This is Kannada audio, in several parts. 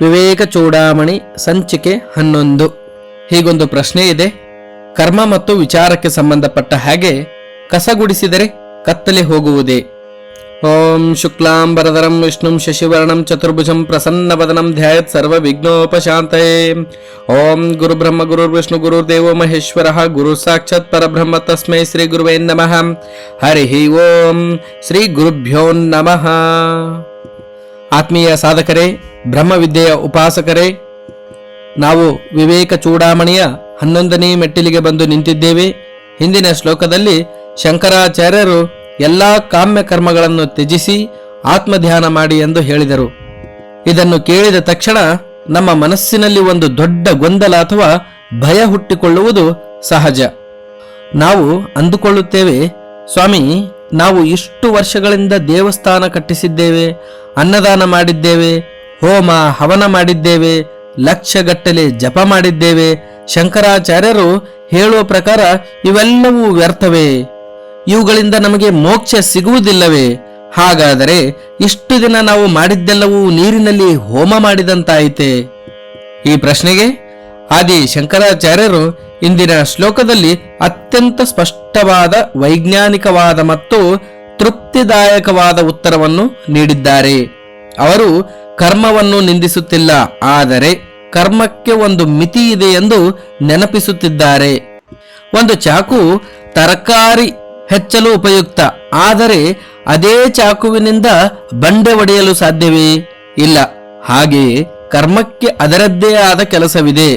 ವಿವೇಕ ಚೂಡಾಮಣಿ, ಸಂಚಿಕೆ ಹನ್ನೊಂದು. ಹೀಗೊಂದು ಪ್ರಶ್ನೆ ಇದೆ. ಕರ್ಮ ಮತ್ತು ವಿಚಾರಕ್ಕೆ ಸಂಬಂಧಪಟ್ಟ ಹಾಗೆ ಕಸಗುಡಿಸಿದರೆ ಕತ್ತಲೆ ಹೋಗುವುದೇ? ಓಂ ಶುಕ್ಲಾಂಬರಧರಂ ವಿಷ್ಣುಂ ಶಶಿವರ್ಣಂ ಚತುರ್ಭುಜಂ ಪ್ರಸನ್ನವದನಂ ಧ್ಯಾಯತ್ ಸರ್ವ ವಿಘ್ನೋಪಶಾಂತಯೇ. ಓಂ ಗುರು ಬ್ರಹ್ಮ ಗುರು ವಿಷ್ಣು ಗುರು ದೇವೋ ಮಹೇಶ್ವರ ಗುರು ಸಾಕ್ಷಾತ್ ಪರಬ್ರಹ್ಮ ತಸ್ಮೈ ಶ್ರೀ ಗುರುವೇ ನಮಃ. ಹರಿ ಓಂ ಶ್ರೀ ಗುರುಭ್ಯೋ ನಮಃ. ಆತ್ಮೀಯ ಸಾಧಕರೇ ಬ್ರಹ್ಮವಿದ್ಯೆಯ ಉಪಾಸಕರೇ, ನಾವು ವಿವೇಕ ಚೂಡಾಮಣಿಯ ಹನ್ನೊಂದನೇ ಮೆಟ್ಟಿಲಿಗೆ ಬಂದು ನಿಂತಿದ್ದೇವೆ. ಹಿಂದಿನ ಶ್ಲೋಕದಲ್ಲಿ ಶಂಕರಾಚಾರ್ಯರು ಎಲ್ಲ ಕಾಮ್ಯ ಕರ್ಮಗಳನ್ನು ತ್ಯಜಿಸಿ ಆತ್ಮಧ್ಯಾನ ಮಾಡಿ ಎಂದು ಹೇಳಿದರು. ಇದನ್ನು ಕೇಳಿದ ತಕ್ಷಣ ನಮ್ಮ ಮನಸ್ಸಿನಲ್ಲಿ ಒಂದು ದೊಡ್ಡ ಗೊಂದಲ ಅಥವಾ ಭಯ ಹುಟ್ಟಿಕೊಳ್ಳುವುದು ಸಹಜ. ನಾವು ಅಂದುಕೊಳ್ಳುತ್ತೇವೆ, ಸ್ವಾಮಿ, ನಾವು ಇಷ್ಟು ವರ್ಷಗಳಿಂದ ದೇವಸ್ಥಾನ ಕಟ್ಟಿಸಿದ್ದೇವೆ, ಅನ್ನದಾನ ಮಾಡಿದ್ದೇವೆ ಹೋಮ ಹವನ ಮಾಡಿದ್ದೇವೆ, ಲಕ್ಷಗಟ್ಟಲೆ ಜಪ ಮಾಡಿದ್ದೇವೆ. ಶಂಕರಾಚಾರ್ಯರು ಹೇಳುವ ಪ್ರಕಾರ ಇವೆಲ್ಲವೂ ವ್ಯರ್ಥವೇ. ಇವುಗಳಿಂದ ನಮಗೆ ಮೋಕ್ಷ ಸಿಗುವುದಿಲ್ಲವೇ. ಹಾಗಾದರೆ ಇಷ್ಟು ದಿನ ನಾವು ಮಾಡಿದ್ದೆಲ್ಲವೂ ನೀರಿನಲ್ಲಿ ಹೋಮ ಮಾಡಿದಂತಾಯಿತೆ? ಈ ಪ್ರಶ್ನೆಗೆ ಆದಿ ಶಂಕರಾಚಾರ್ಯರು ಇಂದಿನ ಶ್ಲೋಕದಲ್ಲಿ ಅತ್ಯಂತ ಸ್ಪಷ್ಟವಾದ, ವೈಜ್ಞಾನಿಕವಾದ ಮತ್ತು ತೃಪ್ತಿದಾಯಕವಾದ ಉತ್ತರವನ್ನು ನೀಡಿದ್ದಾರೆ. ಅವರು ಕರ್ಮವನ್ನು ನಿಂದಿಸುತ್ತಿಲ್ಲ, ಆದರೆ ಕರ್ಮಕ್ಕೆ ಒಂದು ಮಿತಿ ಇದೆ ಎಂದು ನೆನಪಿಸುತ್ತಿದ್ದಾರೆ. ಒಂದು ಚಾಕು ತರಕಾರಿ ಹೆಚ್ಚಲು ಉಪಯುಕ್ತ, ಆದರೆ ಅದೇ ಚಾಕುವಿನಿಂದ ಬಂಡೆ ಒಡೆಯಲು ಸಾಧ್ಯವೇ ಇಲ್ಲ. ಹಾಗೆಯೇ ಕರ್ಮಕ್ಕೆ ಅದರದ್ದೇ ಆದ ಕೆಲಸವಿದೆ,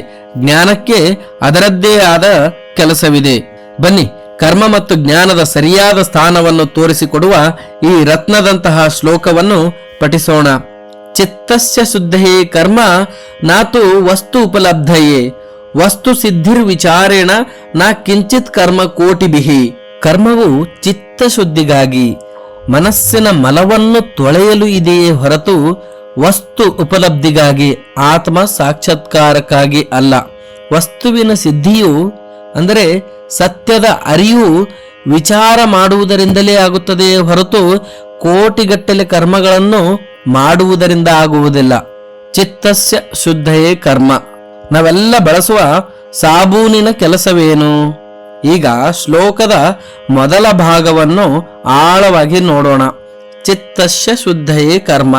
ಜ್ಞಾನಕ್ಕೆ ಅದರದ್ದೇ ಆದ ಕೆಲಸವಿದೆ. ಬನ್ನಿ, ಕರ್ಮ ಮತ್ತು ಜ್ಞಾನದ ಸರಿಯಾದ ಸ್ಥಾನವನ್ನು ತೋರಿಸಿಕೊಡುವ ಈ ರತ್ನದಂತಹ ಶ್ಲೋಕವನ್ನು ಪಠಿಸೋಣ. ಚಿತ್ತಸ್ಯ ಶುದ್ಧಯೇ ಕರ್ಮ, ನಾತು ವಸ್ತು ಉಪಲಬ್ಧಯೇ. ವಸ್ತು ಸಿದ್ಧಿರ್ ವಿಚಾರೇಣ, ನಾ ಕಿಂಚಿತ್ ಕರ್ಮ ಕೋಟಿಬಿಹಿ. ಕರ್ಮವು ಚಿತ್ತಶುದ್ಧಿಗಾಗಿ. ಮನಸ್ಸಿನ ಮಲವನ್ನು ತೊಳೆಯಲು ಇದೆಯೇ ಹೊರತು ವಸ್ತು ಉಪಲಬ್ಧಿಗಾಗಿ, ಆತ್ಮ ಸಾಕ್ಷಾತ್ಕಾರಕ್ಕಾಗಿ ಅಲ್ಲ. ವಸ್ತುವಿನ ಸಿದ್ಧಿಯು, ಅಂದರೆ ಸತ್ಯದ ಅರಿವು ವಿಚಾರ ಮಾಡುವುದರಿಂದಲೇ ಆಗುತ್ತದೆಯೇ ಹೊರತು ಕೋಟಿಗಟ್ಟಲೆ ಕರ್ಮಗಳನ್ನು ಮಾಡುವುದರಿಂದ ಆಗುವುದಿಲ್ಲ. ಚಿತ್ತಸ್ಯ ಶುದ್ಧಯೇ ಕರ್ಮ. ನಾವೆಲ್ಲ ಬಳಸುವ ಸಾಬೂನಿನ ಕೆಲಸವೇನು? ಈಗ ಶ್ಲೋಕದ ಮೊದಲ ಭಾಗವನ್ನು ಆಳವಾಗಿ ನೋಡೋಣ. ಚಿತ್ತಸ್ಯ ಶುದ್ಧಯೇ ಕರ್ಮ.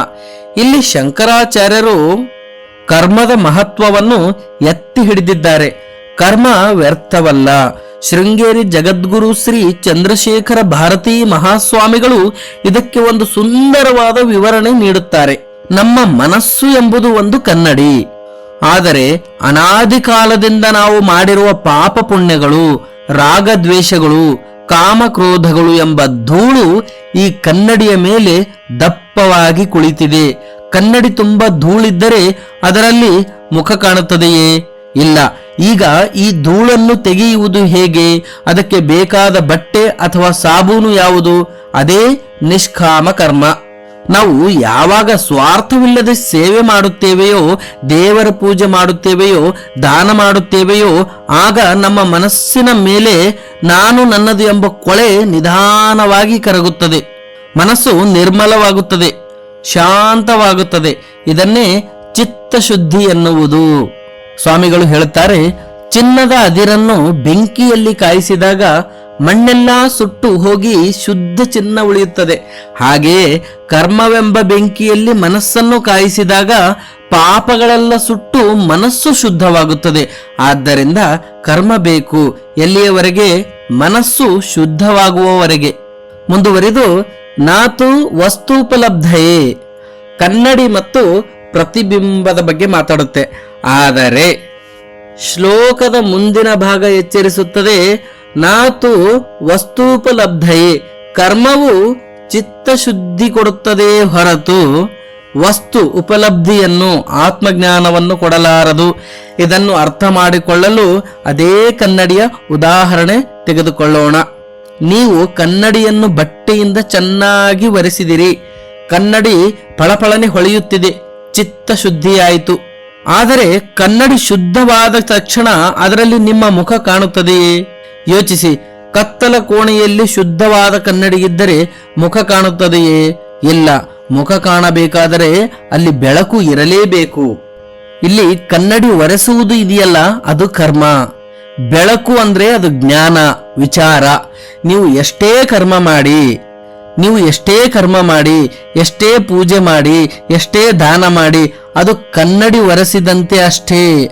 ಇಲ್ಲಿ ಶಂಕರಾಚಾರ್ಯರು ಕರ್ಮದ ಮಹತ್ವವನ್ನು ಎತ್ತಿ ಹಿಡಿದಿದ್ದಾರೆ. ಕರ್ಮ ವ್ಯರ್ಥವಲ್ಲ. ಶೃಂಗೇರಿ ಜಗದ್ಗುರು ಶ್ರೀ ಚಂದ್ರಶೇಖರ ಭಾರತೀ ಮಹಾಸ್ವಾಮಿಗಳು ಇದಕ್ಕೆ ಒಂದು ಸುಂದರವಾದ ವಿವರಣೆ ನೀಡುತ್ತಾರೆ. ನಮ್ಮ ಮನಸ್ಸು ಎಂಬುದು ಒಂದು ಕನ್ನಡಿ. ಆದರೆ ಅನಾದಿ ಕಾಲದಿಂದ ನಾವು ಮಾಡಿರುವ ಪಾಪ ಪುಣ್ಯಗಳು, ರಾಗದ್ವೇಷಗಳು, ಕಾಮಕ್ರೋಧಗಳು ಎಂಬ ಧೂಳು ಈ ಕನ್ನಡಿಯ ಮೇಲೆ ದಪ್ಪವಾಗಿ ಕುಳಿತಿದೆ. ಕನ್ನಡಿ ತುಂಬ ಧೂಳಿದ್ದರೆ ಅದರಲ್ಲಿ ಮುಖ ಕಾಣುತ್ತದೆಯೇ? ಇಲ್ಲ. ಈಗ ಈ ಧೂಳನ್ನು ತೆಗೆಯುವುದು ಹೇಗೆ? ಅದಕ್ಕೆ ಬೇಕಾದ ಬಟ್ಟೆ ಅಥವಾ ಸಾಬೂನು ಯಾವುದು? ಅದೇ ನಿಷ್ಕಾಮ ಕರ್ಮ. ನಾವು ಯಾವಾಗ ಸ್ವಾರ್ಥವಿಲ್ಲದೆ ಸೇವೆ ಮಾಡುತ್ತೇವೆಯೋ, ದೇವರ ಪೂಜೆ ಮಾಡುತ್ತೇವೆಯೋ, ದಾನ ಮಾಡುತ್ತೇವೆಯೋ, ಆಗ ನಮ್ಮ ಮನಸ್ಸಿನ ಮೇಲೆ ನಾನು ನನ್ನದು ಎಂಬ ಕೊಳೆ ನಿಧಾನವಾಗಿ ಕರಗುತ್ತದೆ. ಮನಸ್ಸು ನಿರ್ಮಲವಾಗುತ್ತದೆ, ಶಾಂತವಾಗುತ್ತದೆ. ಇದನ್ನೇ ಚಿತ್ತಶುದ್ಧಿ ಎನ್ನುವುದು. ಸ್ವಾಮಿಗಳು ಹೇಳುತ್ತಾರೆ, ಚಿನ್ನದ ಅದಿರನ್ನು ಬೆಂಕಿಯಲ್ಲಿ ಕಾಯಿಸಿದಾಗ ಮಣ್ಣೆಲ್ಲ ಸುಟ್ಟು ಹೋಗಿ ಶುದ್ಧ ಚಿನ್ನ ಉಳಿಯುತ್ತದೆ. ಹಾಗೆಯೇ ಕರ್ಮವೆಂಬ ಬೆಂಕಿಯಲ್ಲಿ ಮನಸ್ಸನ್ನು ಕಾಯಿಸಿದಾಗ ಪಾಪಗಳೆಲ್ಲ ಸುಟ್ಟು ಮನಸ್ಸು ಶುದ್ಧವಾಗುತ್ತದೆ. ಆದ್ದರಿಂದ ಕರ್ಮ ಬೇಕು, ಎಲ್ಲಿಯವರೆಗೆ? ಮನಸ್ಸು ಶುದ್ಧವಾಗುವವರೆಗೆ. ಮುಂದುವರಿದು, ನಾತು ವಸ್ತುಪಲಬ್ಧಯೇ. ಕನ್ನಡಿ ಮತ್ತು ಪ್ರತಿಬಿಂಬದ ಬಗ್ಗೆ ಮಾತಾಡುತ್ತೆ. ಆದರೆ ಶ್ಲೋಕದ ಮುಂದಿನ ಭಾಗ ಎಚ್ಚರಿಸುತ್ತದೆ, ನಾತು ವಸ್ತೂಪಲಬ್ಧಯೇ, ಕರ್ಮವು ಚಿತ್ತಶುದ್ಧಿ ಕೊಡುತ್ತದೆ ಹೊರತು ವಸ್ತು ಉಪಲಬ್ಧಿಯನ್ನು, ಆತ್ಮಜ್ಞಾನವನ್ನು ಕೊಡಲಾರದು. ಇದನ್ನು ಅರ್ಥ ಮಾಡಿಕೊಳ್ಳಲು ಅದೇ ಕನ್ನಡಿಯ ಉದಾಹರಣೆ ತೆಗೆದುಕೊಳ್ಳೋಣ. ನೀವು ಕನ್ನಡಿಯನ್ನು ಬಟ್ಟೆಯಿಂದ ಚೆನ್ನಾಗಿ ಒರೆಸಿದಿರಿ. ಕನ್ನಡಿ ಫಳಫಳನೆ ಹೊಳೆಯುತ್ತಿದೆ. ಚಿತ್ತಶುದ್ಧಿಯಾಯಿತು. ಆದರೆ ಕನ್ನಡಿ ಶುದ್ಧವಾದ ತಕ್ಷಣ ಅದರಲ್ಲಿ ನಿಮ್ಮ ಮುಖ ಕಾಣುತ್ತದೆಯೇ? ಯೋಚಿಸಿ, ಕತ್ತಲ ಕೋಣೆಯಲ್ಲಿ ಶುದ್ಧವಾದ ಕನ್ನಡಿಗಿದ್ದರೆ ಮುಖ ಕಾಣುತ್ತದೆಯೇ? ಇಲ್ಲ, ಮುಖ ಕಾಣಬೇಕಾದರೆ ಅಲ್ಲಿ ಬೆಳಕು ಇರಲೇಬೇಕು. ಇಲ್ಲಿ ಕನ್ನಡಿ ಒರೆಸುವುದು ಇದೆಯಲ್ಲ, ಅದು ಕರ್ಮ. ಬೆಳಕು ಅಂದ್ರೆ ಅದು ಜ್ಞಾನ, ವಿಚಾರ. ನೀವು ಎಷ್ಟೇ ಕರ್ಮ ಮಾಡಿ ನೀವು ಎಷ್ಟೇ ಕರ್ಮ ಮಾಡಿ, ಎಷ್ಟೇ ಪೂಜೆ ಮಾಡಿ, ಎಷ್ಟೇ ದಾನ ಮಾಡಿ, ಅದು ಕನ್ನಡಿ ಒರೆಸಿದಂತೆ ಅಷ್ಟೇ.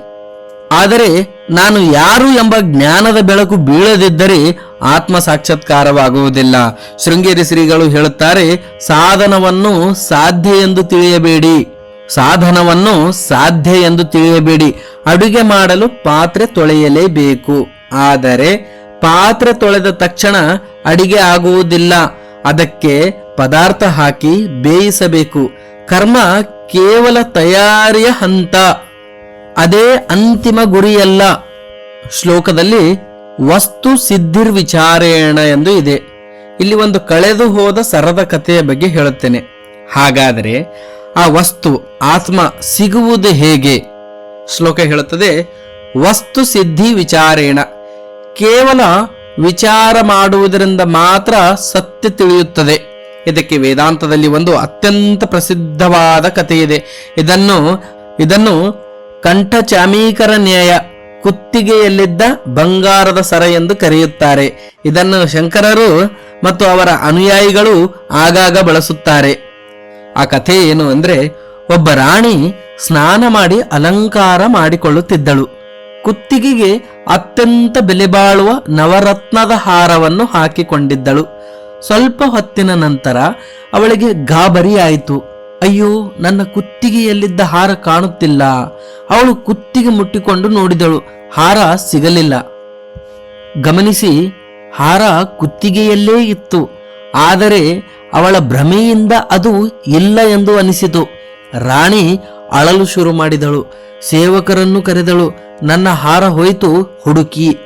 ಆದರೆ ನಾನು ಯಾರು ಎಂಬ ಜ್ಞಾನದ ಬೆಳಕು ಬೀಳದಿದ್ದರೆ ಆತ್ಮ ಸಾಕ್ಷಾತ್ಕಾರವಾಗುವುದಿಲ್ಲ. ಶೃಂಗೇರಿ ಶ್ರೀಗಳು ಹೇಳುತ್ತಾರೆ, ಸಾಧನವನ್ನು ಸಾಧ್ಯ ಎಂದು ತಿಳಿಯಬೇಡಿ. ಸಾಧನವನ್ನು ಸಾಧ್ಯ ಎಂದು ತಿಳಿಯಬೇಡಿ. ಅಡುಗೆ ಮಾಡಲು ಪಾತ್ರೆ ತೊಳೆಯಲೇಬೇಕು. ಆದರೆ ಪಾತ್ರೆ ತೊಳೆದ ತಕ್ಷಣ ಅಡಿಗೆ ಆಗುವುದಿಲ್ಲ. ಅದಕ್ಕೆ ಪದಾರ್ಥ ಹಾಕಿ ಬೇಯಿಸಬೇಕು. ಕರ್ಮ ಕೇವಲ ತಯಾರಿಯ ಹಂತ. ಅದೇ ಅಂತಿಮ ಗುರಿಯಲ್ಲ. ಶ್ಲೋಕದಲ್ಲಿ ವಸ್ತು ಸಿದ್ಧಿರ್ವಿಚಾರೇಣ ಎಂದು ಇದೆ. ಇಲ್ಲಿ ಒಂದು ಕಳೆದು ಹೋದ ಸರದ ಕಥೆಯ ಬಗ್ಗೆ ಹೇಳುತ್ತೇನೆ. ಹಾಗಾದರೆ ಆ ವಸ್ತು, ಆತ್ಮ ಸಿಗುವುದು ಹೇಗೆ? ಶ್ಲೋಕ ಹೇಳುತ್ತದೆ, ವಸ್ತು ಸಿದ್ಧಿ ವಿಚಾರೇಣ. ಕೇವಲ ವಿಚಾರ ಮಾಡುವುದರಿಂದ ಮಾತ್ರ ಸತ್ಯ ತಿಳಿಯುತ್ತದೆ. ಇದಕ್ಕೆ ವೇದಾಂತದಲ್ಲಿ ಒಂದು ಅತ್ಯಂತ ಪ್ರಸಿದ್ಧವಾದ ಕಥೆ ಇದೆ ಇದನ್ನು ಇದನ್ನು ಕಂಠಚಾಮೀಕರ ನ್ಯಾಯ, ಕುತ್ತಿಗೆಯಲ್ಲಿದ್ದ ಬಂಗಾರದ ಸರ ಎಂದು ಕರೆಯುತ್ತಾರೆ. ಇದನ್ನು ಶಂಕರರು ಮತ್ತು ಅವರ ಅನುಯಾಯಿಗಳು ಆಗಾಗ ಬಳಸುತ್ತಾರೆ. ಆ ಕಥೆ ಏನು ಅಂದ್ರೆ, ಒಬ್ಬ ರಾಣಿ ಸ್ನಾನ ಮಾಡಿ ಅಲಂಕಾರ ಮಾಡಿಕೊಳ್ಳುತ್ತಿದ್ದಳು. ಕುತ್ತಿಗೆಗೆ ಅತ್ಯಂತ ಬೆಲೆಬಾಳುವ ನವರತ್ನದ ಹಾರವನ್ನು ಹಾಕಿಕೊಂಡಿದ್ದಳು. ಸ್ವಲ್ಪ ಹೊತ್ತಿನ ನಂತರ ಅವಳಿಗೆ ಗಾಬರಿಯಾಯಿತು. ಅಯ್ಯೋ, ನನ್ನ ಕುತ್ತಿಗೆಯಲ್ಲಿದ್ದ ಹಾರ ಕಾಣುತ್ತಿಲ್ಲ. ಅವಳು ಕುತ್ತಿಗೆ ಮುಟ್ಟಿಕೊಂಡು ನೋಡಿದಳು. ಹಾರ ಸಿಗಲಿಲ್ಲ. ಗಮನಿಸಿ, ಹಾರ ಕುತ್ತಿಗೆಯಲ್ಲೇ ಇತ್ತು. ಆದರೆ ಅವಳ ಭ್ರಮೆಯಿಂದ ಅದು ಇಲ್ಲ ಎಂದು ಅನಿಸಿತು. ರಾಣಿ ಅಳಲು ಶುರು ಮಾಡಿದಳು. ಸೇವಕರನ್ನು ಕರೆದಳು, ನನ್ನ ಹಾರ ಹೋಯಿತು, ಹುಡುಕಿ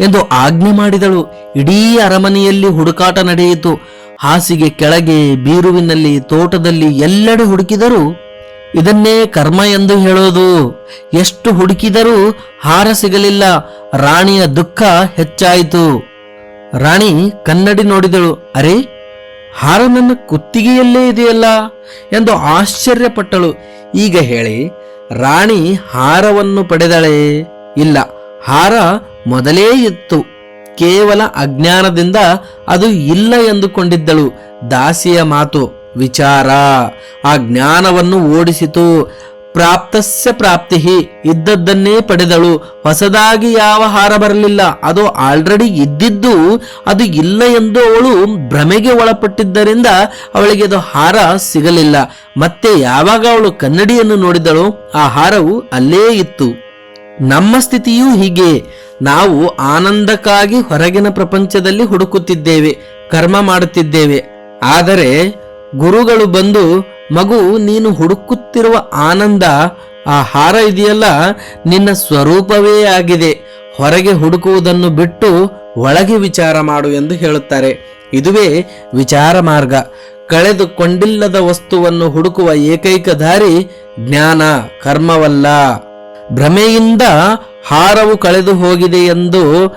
ಎಂದು ಆಜ್ಞೆ ಮಾಡಿದಳು. ಇಡೀ ಅರಮನೆಯಲ್ಲಿ ಹುಡುಕಾಟ ನಡೆಯಿತು. ಹಾಸಿಗೆ ಕೆಳಗೆ, ಬೀರುವಿನಲ್ಲಿ, ತೋಟದಲ್ಲಿ ಎಲ್ಲೆಡೆ ಹುಡುಕಿದರೂ, ಇದನ್ನೇ ಕರ್ಮ ಎಂದು ಹೇಳೋದು. ಎಷ್ಟು ಹುಡುಕಿದರೂ ಹಾರ ಸಿಗಲಿಲ್ಲ. ರಾಣಿಯ ದುಃಖ ಹೆಚ್ಚಾಯಿತು. ರಾಣಿ ಕನ್ನಡಿ ನೋಡಿದಳು, ಅರೆ, ಹಾರ ನನ್ನ ಕುತ್ತಿಗೆಯಲ್ಲೇ ಇದೆಯಲ್ಲ? ಎಂದು ಆಶ್ಚರ್ಯಪಟ್ಟಳು. ಈಗ ಹೇಳಿ, ರಾಣಿ ಹಾರವನ್ನು ಪಡೆದಳೆ? ಇಲ್ಲ, ಹಾರ ಮೊದಲೇ ಇತ್ತು. ಕೇವಲ ಅಜ್ಞಾನದಿಂದ ಅದು ಇಲ್ಲ ಎಂದುಕೊಂಡಿದ್ದಳು. ದಾಸಿಯ ಮಾತು, ವಿಚಾರ, ಆ ಜ್ಞಾನವನ್ನು ಓಡಿಸಿತು. ಪ್ರಾಪ್ತಸ್ಯ ಪ್ರಾಪ್ತಿ ಇದ್ದದ್ದನ್ನೇ ಪಡೆದಳು. ಹೊಸದಾಗಿ ಯಾವ ಹಾರ ಬರಲಿಲ್ಲ. ಅದು ಆಲ್ರೆಡಿ ಇದ್ದಿದ್ದು ಅದು ಇಲ್ಲ ಎಂದು ಅವಳು ಭ್ರಮೆಗೆ ಒಳಪಟ್ಟಿದ್ದರಿಂದ ಅವಳಿಗೆ ಅದು ಹಾರ ಸಿಗಲಿಲ್ಲ. ಮತ್ತೆ ಯಾವಾಗ ಅವಳು ಕನ್ನಡಿಯನ್ನು ನೋಡಿದಳು? ಆ ಹಾರವು ಅಲ್ಲೇ ಇತ್ತು. ನಮ್ಮ ಸ್ಥಿತಿಯೂ ಹೀಗೆ. ನಾವು ಆನಂದಕ್ಕಾಗಿ ಹೊರಗಿನ ಪ್ರಪಂಚದಲ್ಲಿ ಹುಡುಕುತ್ತಿದ್ದೇವೆ, ಕರ್ಮ ಮಾಡುತ್ತಿದ್ದೇವೆ. ಆದರೆ ಗುರುಗಳು ಬಂದು ಮಗು, ನೀನು ಹುಡುಕುತ್ತಿರುವ ಆನಂದ, ಆ ಹಾರ ಇದೆಯಲ್ಲ, ನಿನ್ನ ಸ್ವರೂಪವೇ ಆಗಿದೆ. ಹೊರಗೆ ಹುಡುಕುವುದನ್ನು ಬಿಟ್ಟು ಒಳಗೆ ವಿಚಾರ ಮಾಡು ಎಂದು ಹೇಳುತ್ತಾರೆ. ಇದುವೇ ವಿಚಾರ ಮಾರ್ಗ. ಕಳೆದುಕೊಂಡಿಲ್ಲದ ವಸ್ತುವನ್ನು ಹುಡುಕುವ ಏಕೈಕ ದಾರಿ ಜ್ಞಾನ, ಕರ್ಮವಲ್ಲ. ಭ್ರಮೆಯಿಂದ ಹಾರವು ಕಳೆದು ಹೋಗಿದೆ ಎಂದು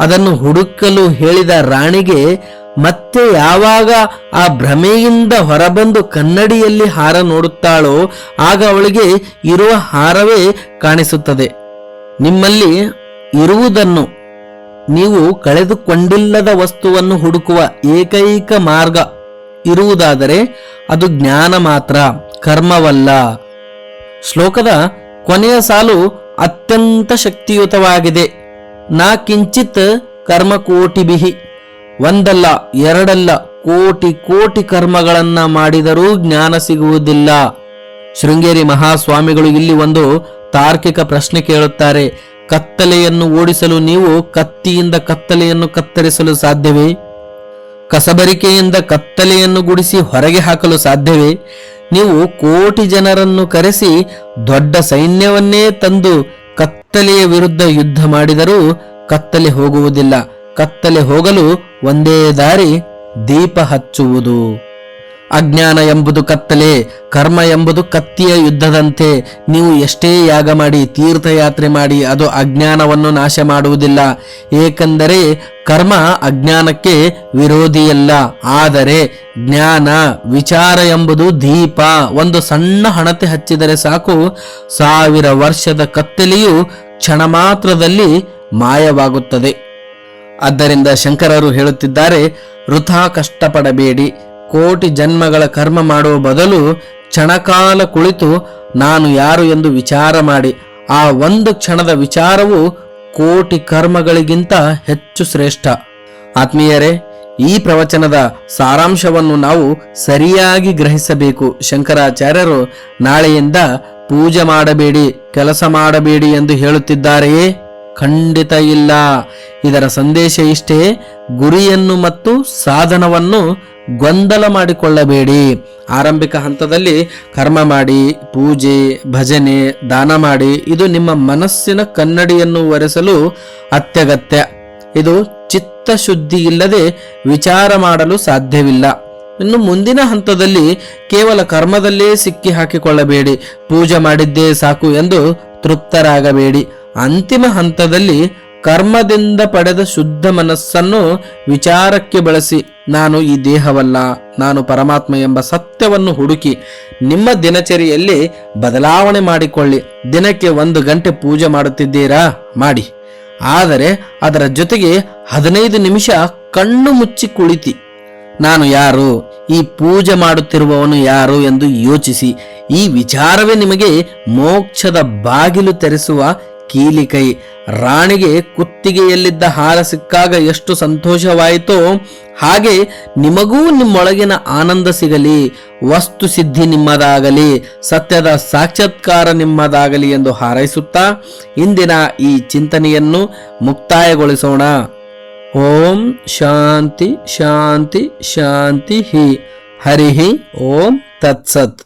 ಅದನ್ನು ಹುಡುಕಲು ಹೇಳಿದ ರಾಣಿಗೆ ಮತ್ತೆ ಯಾವಾಗ ಆ ಭ್ರಮೆಯಿಂದ ಹೊರಬಂದು ಕನ್ನಡಿಯಲ್ಲಿ ಹಾರ ನೋಡುತ್ತಾಳೋ, ಆಗ ಅವಳಿಗೆ ಇರುವ ಹಾರವೇ ಕಾಣಿಸುತ್ತದೆ. ನಿಮ್ಮಲ್ಲಿ ಇರುವುದನ್ನು ನೀವು ಕಳೆದುಕೊಂಡಿಲ್ಲದ ವಸ್ತುವನ್ನು ಹುಡುಕುವ ಏಕೈಕ ಮಾರ್ಗ ಇರುವುದಾದರೆ ಅದು ಜ್ಞಾನ ಮಾತ್ರ, ಕರ್ಮವಲ್ಲ. ಶ್ಲೋಕದ ಕೊನೆಯ ಸಾಲು ಅತ್ಯಂತ ಶಕ್ತಿಯುತವಾಗಿದೆ. ನಾ ಕಿಂಚಿತ್ ಕರ್ಮಕೋಟಿಭಿ. ಒಂದಲ್ಲ, ಎರಡಲ್ಲ, ಕೋಟಿ ಕೋಟಿ ಕರ್ಮಗಳನ್ನ ಮಾಡಿದರೂ ಜ್ಞಾನ ಸಿಗುವುದಿಲ್ಲ. ಶೃಂಗೇರಿ ಮಹಾಸ್ವಾಮಿಗಳು ಇಲ್ಲಿ ಒಂದು ತಾರ್ಕಿಕ ಪ್ರಶ್ನೆ ಕೇಳುತ್ತಾರೆ. ಕತ್ತಲೆಯನ್ನು ಓಡಿಸಲು ನೀವು ಕತ್ತಿಯಿಂದ ಕತ್ತಲೆಯನ್ನು ಕತ್ತರಿಸಲು ಸಾಧ್ಯವೇ? ಕಸಬರಿಕೆಯಿಂದ ಕತ್ತಲೆಯನ್ನು ಗುಡಿಸಿ ಹೊರಗೆ ಹಾಕಲು ಸಾಧ್ಯವೇ? ನೀವು ಕೋಟಿ ಜನರನ್ನು ಕರೆಸಿ ದೊಡ್ಡ ಸೈನ್ಯವನ್ನೇ ತಂದು ಕತ್ತಲೆಯ ವಿರುದ್ಧ ಯುದ್ಧ ಮಾಡಿದರೂ ಕತ್ತಲೆ ಹೋಗುವುದಿಲ್ಲ. ಕತ್ತಲೆ ಹೋಗಲು ಒಂದೇ ದಾರಿ ದೀಪ ಹಚ್ಚುವುದು. ಅಜ್ಞಾನ ಎಂಬುದು ಕತ್ತಲೆ, ಕರ್ಮ ಎಂಬುದು ಕತ್ತಿಯ ಯುದ್ಧದಂತೆ ನೀವು ಎಷ್ಟೇ ಯಾಗ ಮಾಡಿ, ತೀರ್ಥಯಾತ್ರೆ ಮಾಡಿ, ಅದು ಅಜ್ಞಾನವನ್ನು ನಾಶ ಮಾಡುವುದಿಲ್ಲ. ಏಕೆಂದರೆ ಕರ್ಮ ಅಜ್ಞಾನಕ್ಕೆ ವಿರೋಧಿಯಲ್ಲ. ಆದರೆ ಜ್ಞಾನ, ವಿಚಾರ ಎಂಬುದು ದೀಪ. ಒಂದು ಸಣ್ಣ ಹಣತೆ ಹಚ್ಚಿದರೆ ಸಾಕು, ಸಾವಿರ ವರ್ಷದ ಕತ್ತಲೆಯು ಕ್ಷಣ ಮಾತ್ರದಲ್ಲಿ ಮಾಯವಾಗುತ್ತದೆ. ಆದ್ದರಿಂದ ಶಂಕರರು ಹೇಳುತ್ತಿದ್ದಾರೆ, ವೃಥಾ ಕಷ್ಟಪಡಬೇಡಿ. ಕೋಟಿ ಜನ್ಮಗಳ ಕರ್ಮ ಮಾಡುವ ಬದಲು ಕ್ಷಣಕಾಲ ಕುಳಿತು ನಾನು ಯಾರು ಎಂದು ವಿಚಾರ ಮಾಡಿ, ಆ ಒಂದು ಕ್ಷಣದ ವಿಚಾರವು ಕೋಟಿ ಕರ್ಮಗಳಿಗಿಂತ ಹೆಚ್ಚು ಶ್ರೇಷ್ಠ. ಆತ್ಮೀಯರೇ, ಈ ಪ್ರವಚನದ ಸಾರಾಂಶವನ್ನು ನಾವು ಸರಿಯಾಗಿ ಗ್ರಹಿಸಬೇಕು. ಶಂಕರಾಚಾರ್ಯರು ನಾಳೆಯಿಂದ ಪೂಜೆ ಮಾಡಬೇಡಿ, ಕೆಲಸ ಮಾಡಬೇಡಿ ಎಂದು ಹೇಳುತ್ತಿದ್ದಾರೆಯೇ? ಖಂಡಿತ ಇಲ್ಲ. ಇದರ ಸಂದೇಶ ಇಷ್ಟೇ, ಗುರಿಯನ್ನು ಮತ್ತು ಸಾಧನವನ್ನು ಗೊಂದಲ ಮಾಡಿಕೊಳ್ಳಬೇಡಿ. ಆರಂಭಿಕ ಹಂತದಲ್ಲಿ ಕರ್ಮ ಮಾಡಿ, ಪೂಜೆ, ಭಜನೆ, ದಾನ ಮಾಡಿ, ಇದು ನಿಮ್ಮ ಮನಸ್ಸಿನ ಕನ್ನಡಿಯನ್ನು ಒರೆಸಲು ಅತ್ಯಗತ್ಯ. ಇದು ಚಿತ್ತ ಶುದ್ಧಿ ಇಲ್ಲದೆ ವಿಚಾರ ಮಾಡಲು ಸಾಧ್ಯವಿಲ್ಲ. ಇನ್ನು ಮುಂದಿನ ಹಂತದಲ್ಲಿ ಕೇವಲ ಕರ್ಮದಲ್ಲೇ ಸಿಕ್ಕಿ ಹಾಕಿಕೊಳ್ಳಬೇಡಿ ಪೂಜೆ ಮಾಡಿದ್ದೇ ಸಾಕು ಎಂದು ತೃಪ್ತರಾಗಬೇಡಿ. ಅಂತಿಮ ಹಂತದಲ್ಲಿ ಕರ್ಮದಿಂದ ಪಡೆದ ಶುದ್ಧ ಮನಸ್ಸನ್ನು ವಿಚಾರಕ್ಕೆ ಬಳಸಿ, ನಾನು ಈ ದೇಹವಲ್ಲ, ನಾನು ಪರಮಾತ್ಮ ಎಂಬ ಸತ್ಯವನ್ನು ಹುಡುಕಿ, ನಿಮ್ಮ ದಿನಚರಿಯಲ್ಲಿ ಬದಲಾವಣೆ ಮಾಡಿಕೊಳ್ಳಿ, ದಿನಕ್ಕೆ ಒಂದು ಗಂಟೆ ಪೂಜೆ ಮಾಡುತ್ತಿದ್ದೀರಾ? ಮಾಡಿ. ಆದರೆ ಅದರ ಜೊತೆಗೆ ಹದಿನೈದು ನಿಮಿಷ ಕಣ್ಣು ಮುಚ್ಚಿ ಕುಳಿತಿ. ನಾನು ಯಾರು? ಈ ಪೂಜೆ ಮಾಡುತ್ತಿರುವವನು ಯಾರು ಎಂದು ಯೋಚಿಸಿ, ಈ ವಿಚಾರವೇ ನಿಮಗೆ ಮೋಕ್ಷದ ಬಾಗಿಲು ತೆರೆಸುವ ಕೀಲಿಕೈ ರಾಣಿಗೆ ಕುತ್ತಿಗೆಯಲ್ಲಿದ್ದ ಹಾರ ಸಿಕ್ಕಾಗ ಎಷ್ಟು ಸಂತೋಷವಾಯಿತೋ ಹಾಗೆ ನಿಮಗೂ ನಿಮ್ಮೊಳಗಿನ ಆನಂದ ಸಿಗಲಿ, ವಸ್ತು ಸಿದ್ಧಿ ನಿಮ್ಮದಾಗಲಿ, ಸತ್ಯದ ಸಾಕ್ಷಾತ್ಕಾರ ನಿಮ್ಮದಾಗಲಿ ಎಂದು ಹಾರೈಸುತ್ತಾ ಇಂದಿನ ಈ ಚಿಂತನೆಯನ್ನು ಮುಕ್ತಾಯಗೊಳಿಸೋಣ. ಓಂ ಶಾಂತಿ ಶಾಂತಿ ಶಾಂತಿ ಹಿ. ಹರಿ ಓಂ ತತ್ಸತ್.